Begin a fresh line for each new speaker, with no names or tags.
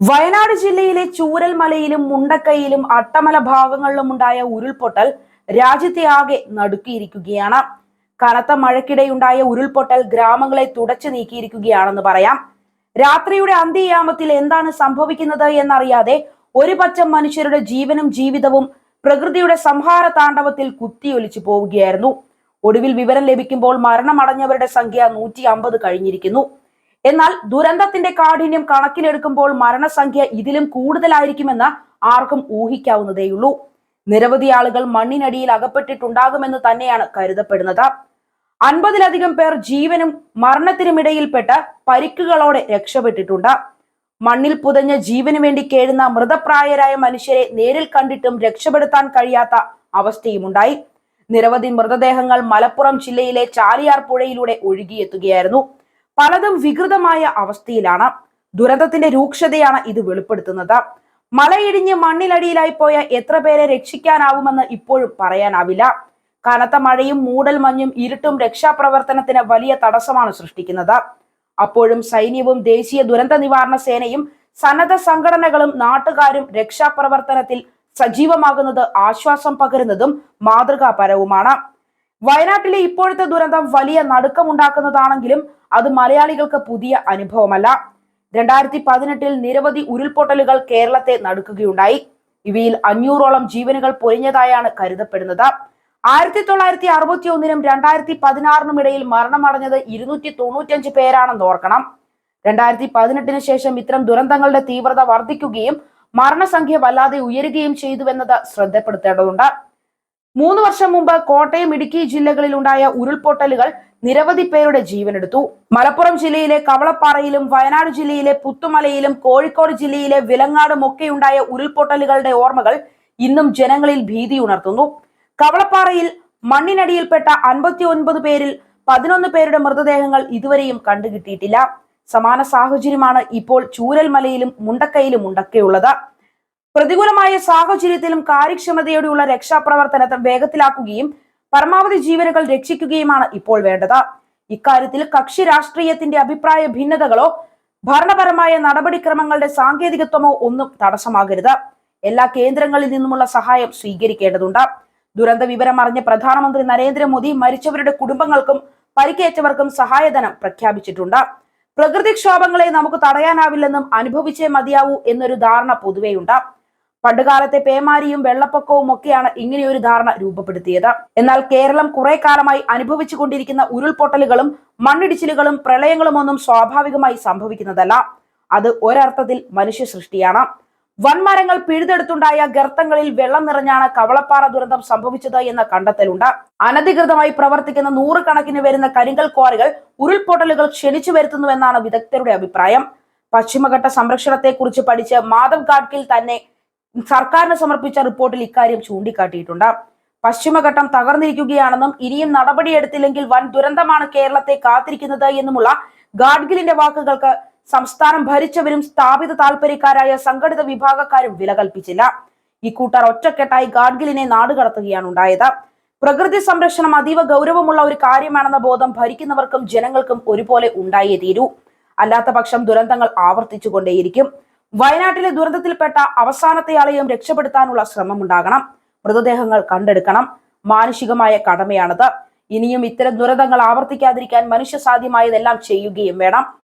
വയനാട് ജില്ലയിലെ ചൂരൽമലയിലും മുണ്ടക്കൈയിലും അട്ടമല ഭാഗങ്ങളിലും ഉണ്ടായ ഉരുൾപൊട്ടൽ രാജ്യത്തെ ആകെ നടുക്കിയിരിക്കുകയാണ്. കനത്ത മഴയ്ക്കിടെയുണ്ടായ ഉരുൾപൊട്ടൽ ഗ്രാമങ്ങളെ തുടച്ചു നീക്കിയിരിക്കുകയാണെന്ന് പറയാം. രാത്രിയുടെ അന്ത്യയാമത്തിൽ എന്താണ് സംഭവിക്കുന്നത് എന്നറിയാതെ ഒരു പറ്റം മനുഷ്യരുടെ ജീവനും ജീവിതവും പ്രകൃതിയുടെ സംഹാര താണ്ഡവത്തിൽ കുത്തിയൊലിച്ചു പോവുകയായിരുന്നു. ഒടുവിൽ വിവരം ലഭിക്കുമ്പോൾ മരണമടഞ്ഞവരുടെ സംഖ്യ നൂറ്റി അമ്പത് കഴിഞ്ഞിരിക്കുന്നു. എന്നാൽ ദുരന്തത്തിന്റെ കാഠിന്യം കണക്കിലെടുക്കുമ്പോൾ മരണസംഖ്യ ഇതിലും കൂടുതലായിരിക്കുമെന്ന് ആർക്കും ഊഹിക്കാവുന്നതേയുള്ളൂ. നിരവധി ആളുകൾ മണ്ണിനടിയിൽ അകപ്പെട്ടിട്ടുണ്ടാകുമെന്ന് തന്നെയാണ് കരുതപ്പെടുന്നത്. അൻപതിലധികം പേർ ജീവനും മരണത്തിനുമിടയിൽപ്പെട്ട് പരിക്കുകളോടെ രക്ഷപ്പെട്ടിട്ടുണ്ട്. മണ്ണിൽ പുതഞ്ഞ ജീവന് വേണ്ടി കേഴുന്ന മൃതപ്രായരായ മനുഷ്യരെ നേരിൽ കണ്ടിട്ടും രക്ഷപ്പെടുത്താൻ കഴിയാത്ത അവസ്ഥയുമുണ്ടായി. നിരവധി മൃതദേഹങ്ങൾ മലപ്പുറം ജില്ലയിലെ ചാലിയാർ പുഴയിലൂടെ ഒഴുകിയെത്തുകയായിരുന്നു. പലതും വികൃതമായ അവസ്ഥയിലാണ്. ദുരന്തത്തിന്റെ രൂക്ഷതയാണ് ഇത് വെളിപ്പെടുത്തുന്നത്. മലയിടിഞ്ഞ് മണ്ണിലടിയിലായി പോയ എത്ര പേരെ രക്ഷിക്കാനാവുമെന്ന് ഇപ്പോഴും പറയാനാവില്ല. കനത്ത മഴയും മൂടൽ മഞ്ഞും ഇരുട്ടും രക്ഷാപ്രവർത്തനത്തിന് വലിയ തടസ്സമാണ് സൃഷ്ടിക്കുന്നത്. അപ്പോഴും സൈന്യവും ദേശീയ ദുരന്ത നിവാരണ സേനയും സന്നദ്ധ സംഘടനകളും നാട്ടുകാരും രക്ഷാപ്രവർത്തനത്തിൽ സജീവമാകുന്നത് ആശ്വാസം പകരുന്നതും മാതൃകാപരവുമാണ്. വയനാട്ടിലെ ഇപ്പോഴത്തെ ദുരന്തം വലിയ നടുക്കമുണ്ടാക്കുന്നതാണെങ്കിലും അത് മലയാളികൾക്ക് പുതിയ അനുഭവമല്ല. രണ്ടായിരത്തി പതിനെട്ടിൽ നിരവധി ഉരുൾപൊട്ടലുകൾ കേരളത്തെ നടുക്കുകയുണ്ടായി. ഇവയിൽ അഞ്ഞൂറോളം ജീവനുകൾ പൊലിഞ്ഞതായാണ് കരുതപ്പെടുന്നത്. ആയിരത്തി തൊള്ളായിരത്തി അറുപത്തി ഒന്നിനും രണ്ടായിരത്തി പതിനാറിനും ഇടയിൽ മരണമടഞ്ഞത് ഇരുന്നൂറ്റി തൊണ്ണൂറ്റഞ്ച് പേരാണെന്ന് ഓർക്കണം. രണ്ടായിരത്തി പതിനെട്ടിന് ശേഷം ഇത്തരം ദുരന്തങ്ങളുടെ തീവ്രത വർദ്ധിക്കുകയും മരണസംഖ്യ വല്ലാതെ ഉയരുകയും ചെയ്തുവെന്നത് ശ്രദ്ധപ്പെടുത്തേണ്ടതുണ്ട്. മൂന്ന് വർഷം മുമ്പ് കോട്ടയം ഇടുക്കി ജില്ലകളിൽ ഉണ്ടായ ഉരുൾപൊട്ടലുകൾ നിരവധി പേരുടെ ജീവനെടുത്തു. മലപ്പുറം ജില്ലയിലെ കവളപ്പാറയിലും വയനാട് ജില്ലയിലെ പുത്തുമലയിലും കോഴിക്കോട് ജില്ലയിലെ വിലങ്ങാടും ഒക്കെയുണ്ടായ ഉരുൾപൊട്ടലുകളുടെ ഓർമ്മകൾ ഇന്നും ജനങ്ങളിൽ ഭീതി ഉണർത്തുന്നു. കവളപ്പാറയിൽ മണ്ണിനടിയിൽപ്പെട്ട അൻപത്തി ഒൻപത് പേരിൽ പതിനൊന്ന് പേരുടെ മൃതദേഹങ്ങൾ ഇതുവരെയും കണ്ടുകിട്ടിയിട്ടില്ല. സമാന സാഹചര്യമാണ് ഇപ്പോൾ ചൂരൽമലയിലും മുണ്ടക്കയിലും ഉണ്ടൊക്കെയുള്ളത്. പ്രതികൂലമായ സാഹചര്യത്തിലും കാര്യക്ഷമതയോടെയുള്ള രക്ഷാപ്രവർത്തനത്തെ വേഗത്തിലാക്കുകയും പരമാവധി ജീവനുകൾ രക്ഷിക്കുകയുമാണ് ഇപ്പോൾ വേണ്ടത്. ഇക്കാര്യത്തിൽ കക്ഷി രാഷ്ട്രീയത്തിന്റെ അഭിപ്രായ ഭിന്നതകളോ ഭരണപരമായ നടപടിക്രമങ്ങളുടെ സാങ്കേതികത്വമോ ഒന്നും തടസ്സമാകരുത്. എല്ലാ കേന്ദ്രങ്ങളിൽ നിന്നുമുള്ള സഹായം സ്വീകരിക്കേണ്ടതുണ്ട്. ദുരന്ത വിവരം അറിഞ്ഞ പ്രധാനമന്ത്രി നരേന്ദ്രമോദി മരിച്ചവരുടെ കുടുംബങ്ങൾക്കും പരിക്കേറ്റവർക്കും സഹായധനം പ്രഖ്യാപിച്ചിട്ടുണ്ട്. പ്രകൃതിക്ഷോഭങ്ങളെ നമുക്ക് തടയാനാവില്ലെന്നും അനുഭവിച്ചേ മതിയാവൂ എന്നൊരു ധാരണ പൊതുവെയുണ്ട്. പണ്ടുകാലത്തെ പേമാരിയും വെള്ളപ്പൊക്കവും ഒക്കെയാണ് ഇങ്ങനെയൊരു ധാരണ രൂപപ്പെടുത്തിയത്. എന്നാൽ കേരളം കുറെ കാലമായി അനുഭവിച്ചു കൊണ്ടിരിക്കുന്ന ഉരുൾപൊട്ടലുകളും മണ്ണിടിച്ചിലുകളും പ്രളയങ്ങളും ഒന്നും സ്വാഭാവികമായി സംഭവിക്കുന്നതല്ല. അത് ഒരർത്ഥത്തിൽ മനുഷ്യ സൃഷ്ടിയാണ്. വൻമരങ്ങൾ പിഴുതെടുത്തുണ്ടായ ഗർത്തങ്ങളിൽ വെള്ളം നിറഞ്ഞാണ് കവളപ്പാറ ദുരന്തം സംഭവിച്ചത് എന്ന കണ്ടെത്തലുണ്ട്. അനധികൃതമായി പ്രവർത്തിക്കുന്ന നൂറുകണക്കിന് വരുന്ന കരിങ്കൽ ക്വാറികൾ ഉരുൾപൊട്ടലുകൾ ക്ഷണിച്ചു വരുത്തുന്നുവെന്നാണ് വിദഗ്ധരുടെ അഭിപ്രായം. പശ്ചിമഘട്ട സംരക്ഷണത്തെക്കുറിച്ച് പഠിച്ച് മാധവ് ഗാഡ്കിൽ തന്നെ സർക്കാരിന് സമർപ്പിച്ച റിപ്പോർട്ടിൽ ഇക്കാര്യം ചൂണ്ടിക്കാട്ടിയിട്ടുണ്ട്. പശ്ചിമഘട്ടം തകർന്നിരിക്കുകയാണെന്നും ഇനിയും നടപടിയെടുത്തില്ലെങ്കിൽ വൻ ദുരന്തമാണ് കേരളത്തെ കാത്തിരിക്കുന്നത് എന്നുമുള്ള ഗാഡ്ഗിലിന്റെ വാക്കുകൾക്ക് സംസ്ഥാനം ഭരിച്ചവരും സ്ഥാപിത താല്പര്യക്കാരായ സംഘടിത വിഭാഗക്കാരും വില കൽപ്പിച്ചില്ല ഇക്കൂട്ടർ ഒറ്റക്കെട്ടായി ഗാഡ്ഗിലിനെ നാടുകടത്തുകയാണ് ഉണ്ടായത്. പ്രകൃതി സംരക്ഷണം അതീവ ഗൗരവമുള്ള ഒരു കാര്യമാണെന്ന ബോധം ഭരിക്കുന്നവർക്കും ജനങ്ങൾക്കും ഒരുപോലെ ഉണ്ടായേ തീരൂ. അല്ലാത്ത പക്ഷം ദുരന്തങ്ങൾ ആവർത്തിച്ചുകൊണ്ടേയിരിക്കും. വയനാട്ടിലെ ദുരന്തത്തിൽപ്പെട്ട അവസാനത്തെ അവസാനത്തെയാളെയും രക്ഷപ്പെടുത്താനുള്ള ശ്രമം ഉണ്ടാകണം മൃതദേഹങ്ങൾ കണ്ടെടുക്കണം. മാനുഷികമായ കടമയാണത്. ഇനിയും ഇത്തരം ദുരന്തങ്ങൾ ആവർത്തിക്കാതിരിക്കാൻ മനുഷ്യ സാധ്യമായതെല്ലാം ചെയ്യുകയും വേണം.